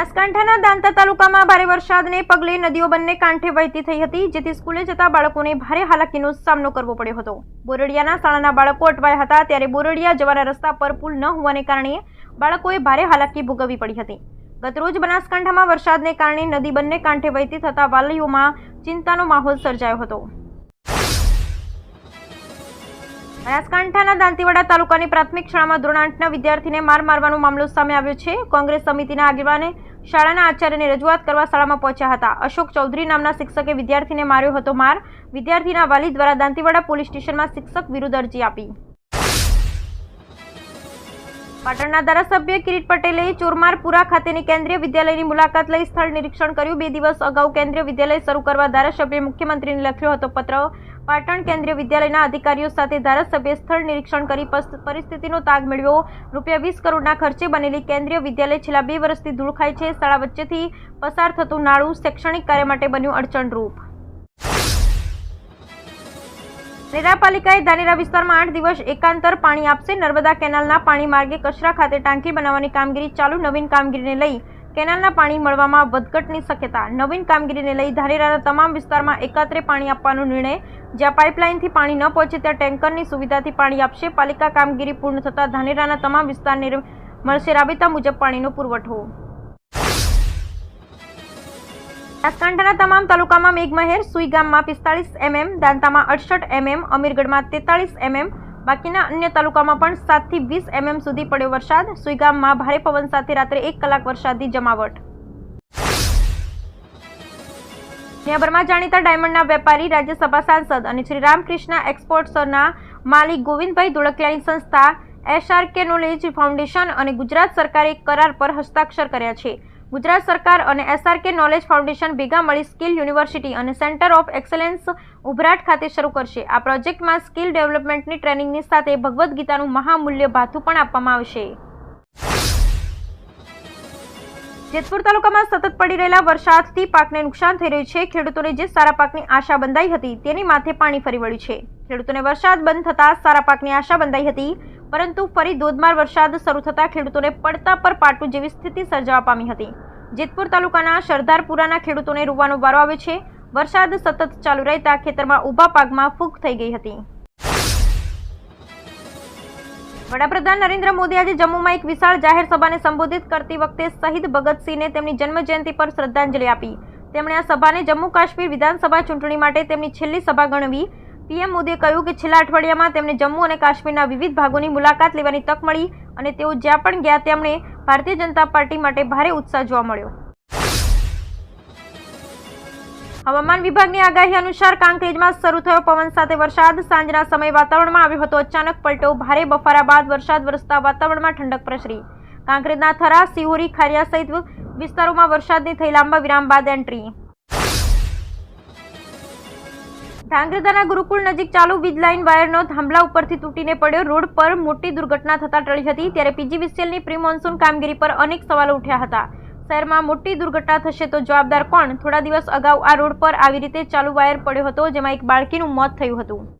બનાસકાંઠાના દાંતા તાલુકામાં ભારે વરસાદને પગલે નદીઓ બંને કાંઠે વહેતી થઈ હતી, જેથી સ્કૂલે જતા બાળકોને ભારે હાલાકીનો સામનો કરવો પડ્યો હતો. બોરડિયાના શાળાના બાળકો અટવાયા હતા, ત્યારે બોરડિયા જવાના રસ્તા પર પુલ ન હોવાને કારણે બાળકોએ ભારે હાલાકી ભોગવવી પડી હતી. ગતરોજ બનાસકાંઠામાં વરસાદને કારણે નદી બંને કાંઠે વહેતી થતા વાલીઓમાં ચિંતાનો માહોલ સર્જાયો હતો. બનાસકાંઠાના દાંતીવાડા તાલુકાની પ્રાથમિક શાળામાં ધોરણ વિદ્યાર્થીને માર મારવાનો મામલો સામે આવ્યો છે. કોંગ્રેસ સમિતિના આગેવાને શાળાના આચાર્યને રજૂઆત કરવા શાળામાં પહોંચ્યા હતા. અશોક ચૌધરી નામના શિક્ષકે વિદ્યાર્થીને માર્યો હતો માર. વિદ્યાર્થીના વાલી દ્વારા દાંતીવાડા પોલીસ સ્ટેશનમાં શિક્ષક વિરુદ્ધ અરજી આપી. પાટણના ધારાસભ્ય કિરીટ પટેલે ચોરમારપુરા ખાતેની કેન્દ્રીય વિદ્યાલયની મુલાકાત લઈ સ્થળ નિરીક્ષણ કર્યું. બે દિવસ અગાઉ કેન્દ્રીય વિદ્યાલય શરૂ કરવા ધારાસભ્યે મુખ્યમંત્રીને લખ્યો હતો પત્ર. પાટણ કેન્દ્રીય વિદ્યાલયના અધિકારીઓ સાથે ધારાસભ્ય સ્થળ નિરીક્ષણ કરી પરિસ્થિતિનો તાગ મેળવ્યો. રૂપિયા વીસ કરોડના ખર્ચે બનેલી કેન્દ્રીય વિદ્યાલય છેલ્લા બે વર્ષથી ધૂળ ખાય છે. શાળા વચ્ચેથી પસાર થતું નાળું શૈક્ષણિક કાર્ય માટે બન્યું અડચણરૂપ. નગરપાલિકાએ ધાનેરા વિસ્તારમાં આઠ દિવસ એકાંતર પાણી આપશે. નર્મદા કેનાલના પાણી માર્ગે કચરા ખાતે ટાંકી બનાવવાની કામગીરી ચાલુ. નવીન કામગીરીને લઈ કેનાલના પાણી મળવામાં વધઘટની શક્યતા. નવીન કામગીરીને લઈ ધાનેરાના તમામ વિસ્તારમાં એકાત્રે પાણી આપવાનો નિર્ણય. જ્યાં પાઇપલાઇનથી પાણી ન પહોંચે ત્યાં ટેન્કરની સુવિધાથી પાણી આપશે. પાલિકા કામગીરી પૂર્ણ થતાં ધાનેરાના તમામ વિસ્તારને મળશે રાબેતા મુજબ પાણીનો પુરવઠો. બનાસકાંઠાના તમામ તાલુકામાં મેઘમહેર સુઈ ગામમાં પિસ્તાળીસ એમએમ, દાંતામાં અડસઠ એમએમ, અમીરગઢમાં તેતાળીસ એમએમ, બાકીના અન્ય તાલુકામાં પણ સાતથી વીસ એમએમ સુધી પડ્યો વરસાદ. સુઈ ગામમાં ભારે પવન સાથે રાત્રે એક કલાક વરસાદની જમાવટ. દુનિયાભરમાં જાણીતા ડાયમંડના વેપારી, રાજ્યસભા સાંસદ અને શ્રી રામકૃષ્ણ એક્સપોર્ટ્સના માલિક ગોવિંદભાઈ ધોળકિયાની સંસ્થા એસઆરકે નોલેજ ફાઉન્ડેશન અને ગુજરાત સરકારે કરાર પર હસ્તાક્ષર કર્યા છે. ગુજરાત સરકાર અને એસઆરકે નોલેજ ફાઉન્ડેશન ભેગા મળી સ્કિલ યુનિવર્સિટી અને સેન્ટર ઓફ એક્સેલન્સ ઉભરાટ ખાતે શરૂ કરશે. આ પ્રોજેક્ટમાં સ્કિલ ડેવલપમેન્ટની ટ્રેનિંગની સાથે ભગવદ્ ગીતાનું મહામૂલ્ય ભાથું પણ આપવામાં આવશે. જેતપુર તાલુકામાં સતત પડી રહેલા વરસાદથી પાકને નુકસાન થઈ રહ્યું છે. ખેડૂતોને જે સારા પાકની આશા બંધાઈ હતી તેની માથે પાણી ફરી વળ્યું છે. ખેડૂતોને વરસાદ બંધ થતાં સારા પાકની આશા બંધાઈ હતી. પરંતુ ફરી ધોધમાર વરસાદ શરૂ થતાં ખેડૂતોને પડતા પર પાટું જેવી સ્થિતિ સર્જાવા પામી હતી. જેતપુર તાલુકાના સરદારપુરાના ખેડૂતોને રૂવાનો વારો આવે છે. વરસાદ સતત ચાલુ રહેતા ખેતરમાં ઊભા પાકમાં ફૂગ થઈ ગઈ હતી. વડાપ્રધાન નરેન્દ્ર મોદી આજે જમ્મુમાં એક વિશાળ જાહેર સભાને સંબોધિત કરતી વખતે શહીદ ભગતસિંહને તેમની જન્મજયંતિ પર શ્રદ્ધાંજલિ આપી. તેમણે આ સભાને જમ્મુ કાશ્મીર વિધાનસભા ચૂંટણી માટે તેમની છેલ્લી સભા ગણવી પીએમ મોદીએ કહ્યું કે છેલ્લા અઠવાડિયામાં તેમને જમ્મુ અને કાશ્મીરના વિવિધ ભાગોની મુલાકાત લેવાની તક મળી અને તેઓ જ્યાં પણ ગયા તેમણે ભારતીય જનતા પાર્ટી માટે ભારે ઉત્સાહ જોવા મળ્યો. હવામાન વિભાગની આગાહી અનુસાર કાંકરેજમાં શરૂ થયો પવન સાથે વરસાદ. સાંજના સમયે વાતાવરણમાં આવ્યો હતો અચાનક પલટો. ભારે બફારા બાદ વરસાદ વરસતા વાતાવરણમાં ઠંડક પ્રસરી. કાંકરેજના થરા, સિહોરી, ખારિયા સહિત વિસ્તારોમાં વરસાદની થઈ લાંબા વિરામ બાદ એન્ટ્રી. ધાંગ્રધાના ગુરુકુળ નજીક ચાલુ વીજ લાઇન વાયરનો થાંભલા ઉપરથી તૂટીને પડ્યો. રોડ પર મોટી દુર્ઘટના થતા ટળી હતી, ત્યારે પીજીવીસીએલની પ્રી મોન્સૂન કામગીરી પર અનેક સવાલો ઉઠ્યા હતા. શહેરમાં મોટી દુર્ઘટના થશે તો જવાબદાર કોણ? થોડા દિવસ અગાઉ આ રોડ પર આવી રીતે ચાલુ વાયર પડ્યો હતો, જેમાં એક બાળકીનું મોત થયું હતું.